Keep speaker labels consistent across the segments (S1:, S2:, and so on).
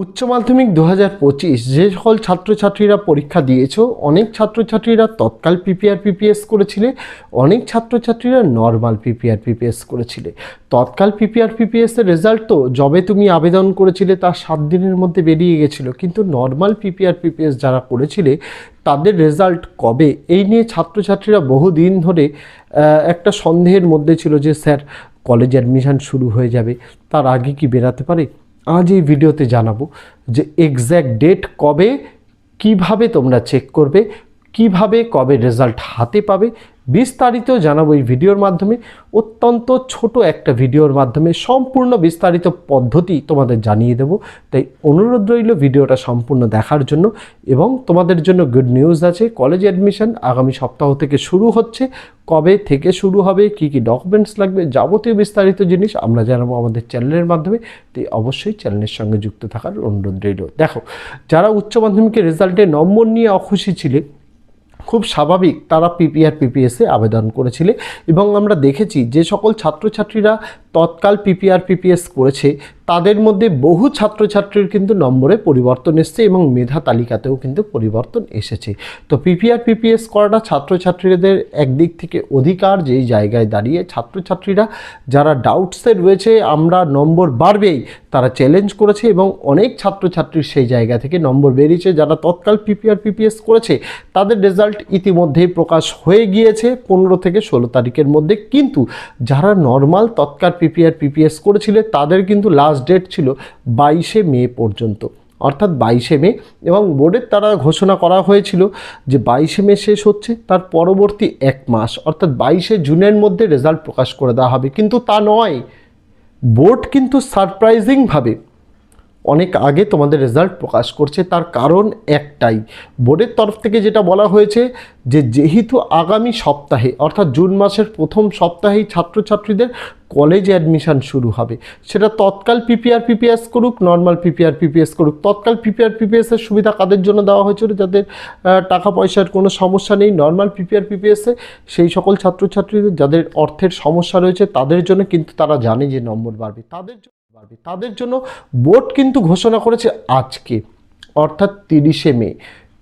S1: উচ্চ মাধ্যমিক দু হাজার পঁচিশ যে সকল ছাত্রছাত্রীরা পরীক্ষা দিয়েছ, অনেক ছাত্রছাত্রীরা তৎকাল পিপিআর পিপিএস করেছিলে, অনেক ছাত্রছাত্রীরা নর্মাল পিপিআর পিপিএস করেছিলে। তৎকাল পিপিআর পিপিএসের রেজাল্ট তো যবে তুমি আবেদন করেছিলে তার সাত দিনের মধ্যে বেরিয়ে গেছিল, কিন্তু নর্মাল পিপিআর পিপিএস যারা করেছিলে, তাদের রেজাল্ট কবে? এই নিয়ে ছাত্রছাত্রীরা বহুদিন ধরে একটা সন্দেহের মধ্যে ছিল যে স্যার কলেজ অ্যাডমিশন শুরু হয়ে যাবে, তার আগে কি বেরাতে পারে? আজ এই ভিডিওতে জানাব যে এক্স্যাক্ট ডেট কবে, কীভাবে তোমরা চেক করবে, কীভাবে কবে রেজাল্ট হাতে পাবে বিস্তারিত জানাব এই ভিডিওর মাধ্যমে। অত্যন্ত ছোট একটা ভিডিওর মাধ্যমে সম্পূর্ণ বিস্তারিত পদ্ধতি তোমাদের জানিয়ে দেব। তাই অনুরোধ রইল ভিডিওটা সম্পূর্ণ দেখার জন্য এবং তোমাদের জন্য গুড নিউজ আছে। কলেজ অ্যাডমিশন আগামী সপ্তাহ থেকে শুরু হচ্ছে। কবে থেকে শুরু হবে? কি কি ডকুমেন্টস লাগবে? যাবতীয় বিস্তারিত জিনিস আমরা জানাব আমাদের চ্যানেলের মাধ্যমে। তাই অবশ্যই চ্যানেলের সঙ্গে যুক্ত থাকার অনুরোধ রইল। দেখো, যারা উচ্চ মাধ্যমিকের রেজাল্টে নম্বর নিয়ে অখুশি ছিলে খুব স্বাভাবিক তারা পিপিআর পিপিএসে আবেদন করেছিল এবং আমরা দেখেছি যে সকল ছাত্রছাত্রীরা তৎকাল পিপিআর পিপিএস করেছে। তাদের মধ্যে বহু ছাত্রছাত্রীর কিন্তু নম্বরে পরিবর্তন এসছে এবং মেধা তালিকাতেও কিন্তু পরিবর্তন এসেছে। তো পিপিআর, পিপিএস করাটা ছাত্রছাত্রীদের একদিক থেকে অধিকার, যেই জায়গায় দাঁড়িয়ে ছাত্রছাত্রীরা যারা ডাউটসে রয়েছে, আমরা নম্বর বাড়বেই, তারা চ্যালেঞ্জ করেছে এবং অনেক ছাত্রছাত্রীর সেই জায়গা থেকে নম্বর বেরিয়েছে। যারা তৎকাল পিপিআর, পিপিএস করেছে, তাদের রেজাল্ট ইতিমধ্যেই প্রকাশ হয়ে গিয়েছে পনেরো থেকে ষোলো তারিখের মধ্যে। কিন্তু যারা নর্মাল তৎকাল পিপিআর, পিপিএস করেছিলে, তাদের কিন্তু লাস্ট ডেট ছিল বাইশে মে পর্যন্ত। অর্থাৎ বাইশে মে এবং বোর্ডের তারা ঘোষণা করা হয়েছিল যে বাইশে মে শেষ হচ্ছে, তার পরবর্তী এক মাস, অর্থাৎ বাইশে জুনের মধ্যে রেজাল্ট প্রকাশ করে দেওয়া হবে। কিন্তু তা নয়। বোর্ড কিন্তু সারপ্রাইজিংভাবে অনেক আগে তোমাদের রেজাল্ট প্রকাশ করছে, তার কারণ একটাই। বোর্ডের তরফ থেকে যেটা বলা হয়েছে যে, যেহেতু আগামী সপ্তাহে, অর্থাৎ জুন মাসের প্রথম সপ্তাহেই ছাত্রছাত্রীদের কলেজ অ্যাডমিশন শুরু হবে, সেটা তৎকাল পিপিআর পিপিএস করুক নর্মাল পিপিআর পিপিএস করুক, তৎকাল পিপিআর পিপিএসের সুবিধা কাদের জন্য দেওয়া হয়েছিল? যাদের টাকা পয়সার কোনো সমস্যা নেই নর্মাল পিপিআর পিপিএসে সেই সকল ছাত্রছাত্রীদের, যাদের অর্থের সমস্যা রয়েছে, তাদের জন্য কিন্তু তারা জানে যে নম্বর বাড়বে। তাদের বাড়বে তাদের জন্য বোর্ড কিন্তু ঘোষণা করেছে আজকে, অর্থাৎ তিরিশে মে।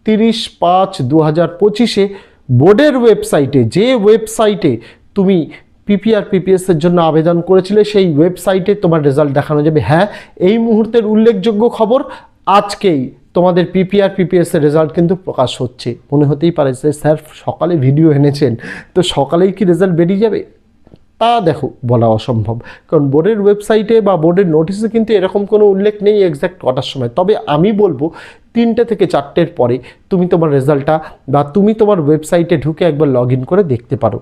S1: তিরিশ পাঁচ দু হাজার পঁচিশে বোর্ডের ওয়েবসাইটে, যে ওয়েবসাইটে তুমি পিপিআর পিপিএসের জন্য আবেদন করেছিলে, সেই ওয়েবসাইটে তোমার রেজাল্ট দেখানো যাবে। হ্যাঁ এই মুহূর্তের উল্লেখযোগ্য খবর, আজকেই তোমাদের পিপিআর পিপিএস এর রেজাল্ট কিন্তু প্রকাশ হচ্ছে। মনে হতেই পারে যে, স্যার সকালে ভিডিও এনেছেন, তো সকালেই কি রেজাল্ট বেরিয়ে যাবে? তা দেখো, বলা অসম্ভব। কারণ বোর্ডের ওয়েবসাইটে বা বোর্ডের নোটিশে কিন্তু এরকম কোনো উল্লেখ নেই এক্স্যাক্ট কটার সময়। তবে আমি বলব, তিনটে থেকে চারটের পরে তুমি তোমার রেজাল্টটা বা তুমি তোমার ওয়েবসাইটে ঢুকে একবার লগ করে দেখতে পারো।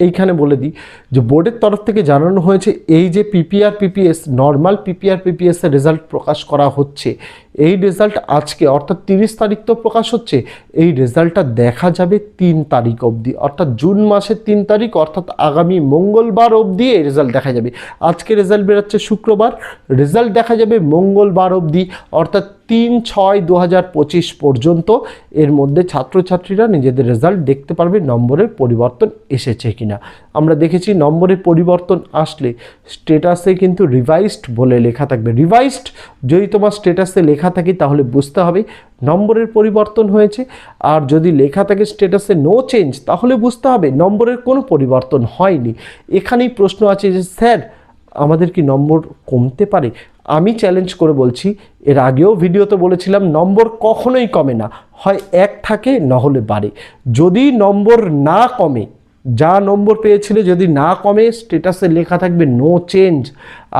S1: এইখানে বলে দিই যে বোর্ডের তরফ থেকে জানানো হয়েছে, এই যে পিপিআর পিপিএস নর্মাল পিপিআর পিপিএসের রেজাল্ট প্রকাশ করা হচ্ছে এই রেজাল্ট আজকে, অর্থাৎ তিরিশ তারিখ তো প্রকাশ হচ্ছে, এই রেজাল্টটা দেখা যাবে তিন তারিখ অবধি, অর্থাৎ জুন মাসের তিন তারিখ, অর্থাৎ আগামী মঙ্গলবার অবধি এই রেজাল্ট দেখা যাবে। আজকে রেজাল্ট বেরোচ্ছে শুক্রবার রেজাল্ট দেখা যাবে মঙ্গলবার অবধি, অর্থাৎ তিন ছয় দু হাজার পঁচিশ পর্যন্ত। এর মধ্যে ছাত্রছাত্রীরা নিজেদের রেজাল্ট দেখতে পারবে, নম্বরের পরিবর্তন এসেছে কিনা। আমরা দেখেছি নম্বরের পরিবর্তন আসলে স্টেটাসে কিন্তু রিভাইসড বলে লেখা থাকবে। রিভাইসড যদি তোমার স্টেটাসে লেখা থাকে তাহলে বুঝতে হবে। নম্বরের পরিবর্তন হয়েছে। আর যদি লেখা থাকে স্টেটাসে নো চেঞ্জ তাহলে বুঝতে হবে নম্বরের কোনো পরিবর্তন হয়নি। এখানেই প্রশ্ন আছে যে, স্যার, আমাদের কি নম্বর কমতে পারে? আমি চ্যালেঞ্জ করে বলছি, এর আগেও ভিডিওতে বলেছিলাম, নম্বর কখনোই কমে না। হয় এক থাকে নহলে বাড়ে। যদি নম্বর না কমে যা নম্বর পেয়েছিলে যদি না কমে স্টেটাসে লেখা থাকবে নো চেঞ্জ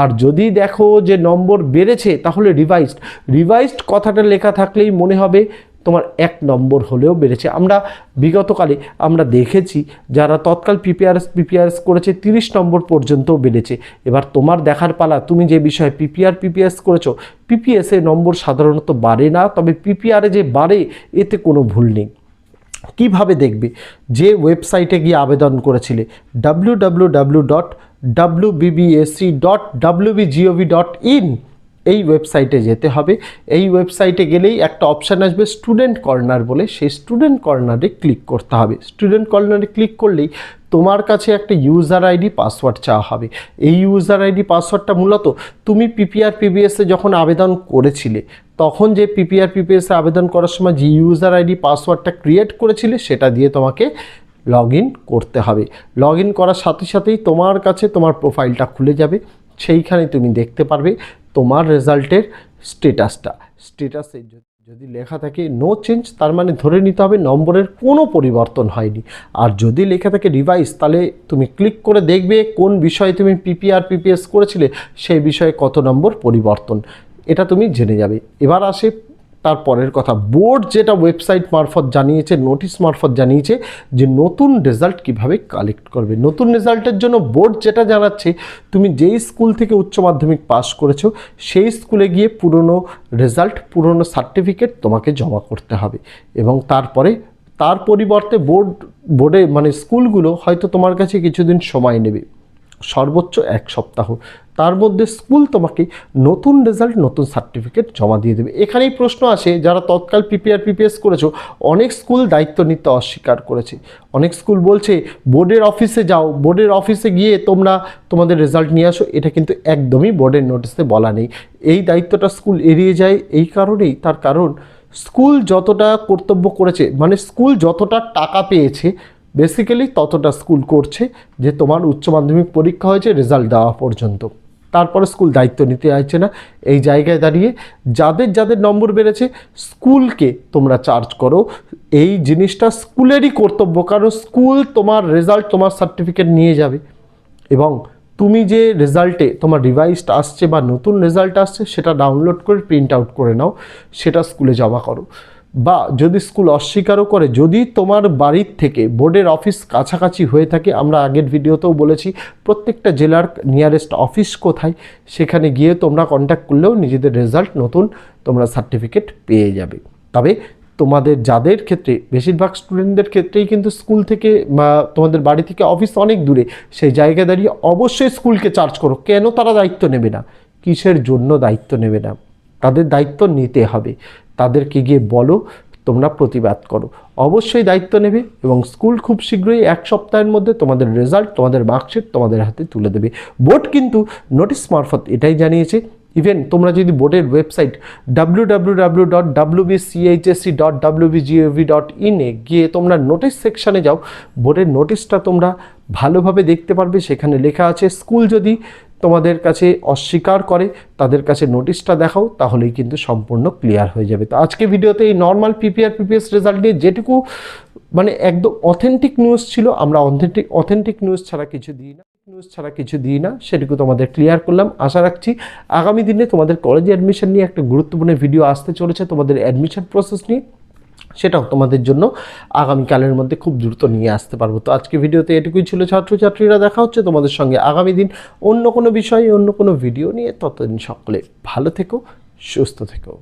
S1: আর যদি দেখো যে নম্বর বেড়েছে, তাহলে রিভাইসড রিভাইসড কথাটা লেখা থাকলেই মনে হবে তোমার এক নম্বর হলেও বেড়েছে। আমরা বিগতকালে আমরা দেখেছি যারা তৎকাল পিপিআরএস পিপিআরএস করেছে, তিরিশ নম্বর পর্যন্তও বেড়েছে। এবার তোমার দেখার পালা, তুমি যে বিষয়ে পিপিআর পিপিএস করেছ পিপিএসে নম্বর সাধারণত বাড়ে না, তবে পিপিআরে যে বাড়ে, এতে কোনো ভুল নেই। কীভাবে দেখবে? যে ওয়েবসাইটে গিয়ে আবেদন করেছিলে W dot dot dot in এই ওয়েবসাইটে যেতে হবে। এই ওয়েবসাইটে গেলেই একটা অপশান আসবে স্টুডেন্ট কর্নার বলে। সেই স্টুডেন্ট কর্নারে ক্লিক করতে হবে। স্টুডেন্ট কর্নারে ক্লিক করলেই তোমার কাছে একটা ইউজার আইডি পাসওয়ার্ড চাওয়া হবে। এই ইউজার আইডি পাসওয়ার্ডটা মূলত তুমি পিপিআর পিবিএসে যখন আবেদন করেছিলে তখন যে পিপিআর পিপিএসে আবেদন করার সময় যে ইউজার আইডি পাসওয়ার্ডটা ক্রিয়েট করেছিলে, সেটা দিয়ে তোমাকে লগ করতে হবে। লগ করার সাথে সাথেই তোমার কাছে তোমার প্রোফাইলটা খুলে যাবে। সেইখানে তুমি দেখতে পারবে তোমার রেজাল্টের স্টেটাসটা স্টেটাসে যদি লেখা থাকে নো চেঞ্জ তার মানে ধরে নিতে হবে নম্বরের কোনো পরিবর্তন হয়নি। আর যদি লেখা থাকে রিভাইস তাহলে তুমি ক্লিক করে দেখবে কোন বিষয়ে তুমি পিপিআর পিপিএস করেছিলে, সেই বিষয়ে কত নম্বর পরিবর্তন। এটা তুমি জেনে যাবে। এবার আসে তার পরের কথা। বোর্ড যেটা ওয়েবসাইট মারফত জানিয়েছে, নোটিশ মারফত জানিয়েছে যে নতুন রেজাল্ট কীভাবে কালেক্ট করবে। নতুন রেজাল্টের জন্য বোর্ড যেটা জানাচ্ছে, তুমি যেই স্কুল থেকে উচ্চ মাধ্যমিক পাস করেছ, সেই স্কুলে গিয়ে পুরনো রেজাল্ট, পুরনো সার্টিফিকেট তোমাকে জমা করতে হবে। এবং তারপরে, তার পরিবর্তে বোর্ড, বোর্ডে মানে স্কুলগুলো হয়তো তোমার কাছে কিছুদিন সময় নেবে। সর্বোচ্চ এক সপ্তাহ। তার মধ্যে স্কুল তোমাকে নতুন রেজাল্ট নতুন সার্টিফিকেট জমা দিয়ে দেবে। এখানেই প্রশ্ন আসে, যারা তৎকাল পিপিআর পিপিএস করেছ, অনেক স্কুল দায়িত্ব নিতে অস্বীকার করেছে। অনেক স্কুল বলছে, বোর্ডের অফিসে যাও, বোর্ডের অফিসে গিয়ে তোমরা তোমাদের রেজাল্ট নিয়ে আসো। এটা কিন্তু একদমই বোর্ডের নোটিসে বলা নেই। এই দায়িত্বটা স্কুল এড়িয়ে যায় এই কারণেই। তার কারণ, স্কুল যতটা কর্তব্য করেছে মানে স্কুল যতটা টাকা পেয়েছে বেসিক্যালি ততটা স্কুল করছে যে তোমার উচ্চ মাধ্যমিক পরীক্ষা হয়েছে রেজাল্ট দেওয়া পর্যন্ত। তারপরে স্কুল দায়িত্ব নিতে চাইছে না। এই জায়গায় দাঁড়িয়ে যাদের যাদের নম্বর বেড়েছে স্কুলকে তোমরা চার্জ করো। এই জিনিসটা স্কুলেরই কর্তব্য, কারণ স্কুল তোমার রেজাল্ট তোমার সার্টিফিকেট নিয়ে যাবে। এবং তুমি যে রেজাল্টে তোমার রিভাইসড আসছে বা নতুন রেজাল্ট আসছে, সেটা ডাউনলোড করে প্রিন্ট আউট করে নাও। সেটা স্কুলে জমা করো। বা যদি স্কুল অস্বীকারও করে, যদি তোমার বাড়ির থেকে বোর্ডের অফিস কাছাকাছি হয়ে থাকে, আমরা আগের ভিডিওতেও বলেছি, প্রত্যেকটা জেলার নিয়ারেস্ট অফিস কোথায়, সেখানে গিয়ে তোমরা কন্ট্যাক্ট করলেও নিজেদের রেজাল্ট নতুন তোমরা সার্টিফিকেট পেয়ে যাবে। তবে তোমাদের যাদের ক্ষেত্রে, বেশিরভাগ স্টুডেন্টদের ক্ষেত্রেই কিন্তু স্কুল থেকে বা তোমাদের বাড়ি থেকে অফিস অনেক দূরে, সেই জায়গায় দাঁড়িয়ে অবশ্যই স্কুলকে চার্জ করো। কেন তারা দায়িত্ব নেবে না? কিসের জন্য দায়িত্ব নেবে না? তাদের দায়িত্ব নিতে হবে। তাদেরকে গিয়ে বলো, তোমরা প্রতিবাদ করো। অবশ্যই দায়িত্ব নেবে এবং স্কুল খুব শীঘ্রই এক সপ্তাহের মধ্যে তোমাদের রেজাল্ট তোমাদের মার্কশিট তোমাদের হাতে তুলে দেবে। বোর্ড কিন্তু নোটিশ মারফত এটাই জানিয়েছে। ইভেন তোমরা যদি বোর্ডের website W W W dot W BCHSC dot W BGOV dot ইনে গিয়ে তোমরা নোটিশ সেকশানে যাও, বোর্ডের নোটিশটা তোমরা ভালোভাবে দেখতে পারবে। সেখানে লেখা আছে, স্কুল যদি তোমাদের কাছে অস্বীকার করে, তাদের কাছে নোটিশটা দেখাও, তাহলেই কিন্তু সম্পূর্ণ ক্লিয়ার হয়ে যাবে। তো আজকে ভিডিওতে এই নর্মাল পিপিআর পিপিএস রেজাল্ট নিয়ে যেটুকু মানে একদম অথেন্টিক নিউজ ছিল, আমরা অথেন্টিক অথেন্টিক নিউজ ছাড়া কিছু দিই না নিউজ ছাড়া কিছু দিই না, সেটুকু তোমাদের ক্লিয়ার করলাম। আশা রাখছি আগামী দিনে তোমাদের কলেজে অ্যাডমিশন নিয়ে একটা গুরুত্বপূর্ণ ভিডিও আসতে চলেছে, তোমাদের অ্যাডমিশন প্রসেস নিয়ে। সেটাও তোমাদের জন্য আগামীকালের মধ্যে খুব দ্রুত নিয়ে আসতে পারব। তো আজকে ভিডিওতে এটুকুই ছিল। ছাত্রছাত্রীরা দেখা হচ্ছে তোমাদের সঙ্গে আগামী দিন অন্য কোনো বিষয়ে, অন্য কোনো ভিডিও নিয়ে। ততদিন সকলে ভালো থেকো, সুস্থ থেকো।